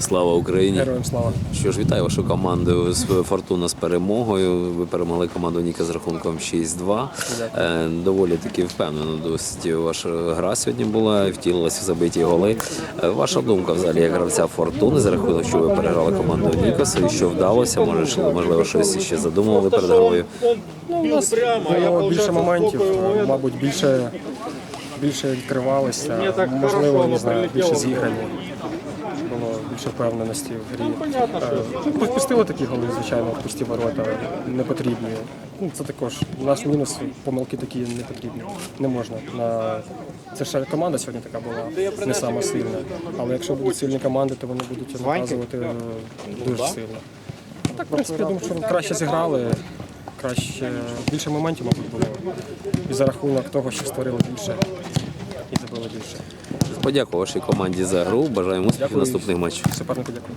Слава Україні! Героям слава. Що ж, вітаю вашу команду з Фортуна з перемогою. Ви перемогли команду Ніка з рахунком 6-2. Е, Доволі таки впевнено досить ваша гра сьогодні була, втілилася в забиті голи. Е, Ваша думка взагалі як гравця Фортуни за рахунок, що ви переграли команду Нікоса і що вдалося? Може, можливо, щось ще задумували перед грою? Ну, у нас було більше моментів, мабуть, більше, більше відкривалися, можливо, не знаю, більше зіграні. Було більше впевненості в грі. Е, такі голи, звичайно, в пусті ворота, не потрібні. Ну, це також наш мінус, помилки такі не потрібні. Не можна. На... Це ще команда сьогодні така була не сама сильна. Але якщо будуть сильні команди, то вони будуть наказувати е, дуже сильно. Так, в принципі, я думаю, що краще зіграли, краще більше моментів, мабуть, було. І за рахунок того, що створили більше і забили більше. Подякую вашій команді за гру. Бажаємо успіхів наступних матчів. Супернику дякую.